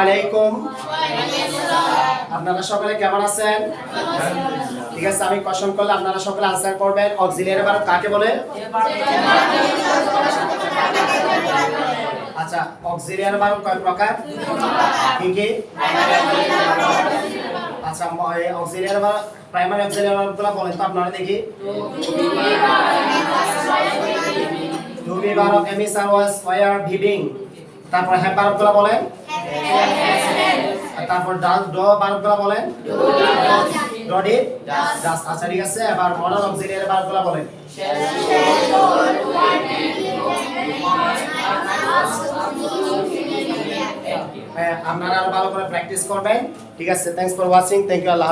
আলাইকুম। আপনারা সকলে কেমন আছেন? ঠিক আছে, আমি কোশ্চেন করলে আপনারা সকলে আনসার করবেন। অক্সিলিয়ারি ভার্ব কাকে বলে? আচ্ছা অক্সিলিয়ারি ভার্ব কয় প্রকার? কি কি? আচ্ছা প্রাইমারি অক্সিলিয়ারি বলেন তো আপনারা দেখি। Two B. আর তারপর বলেন। তারপর ডাস ড ভার্বগুলো বলেন? ডডি ডাস আচ্ছা ঠিক আছে এবার মডাল অক্সিলিয়ারি ভার্বগুলো বলেন। হ্যাঁ, আপনারা ভালো করে প্র্যাকটিস করবেন। ঠিক আছে thanks for watching thank you Allah.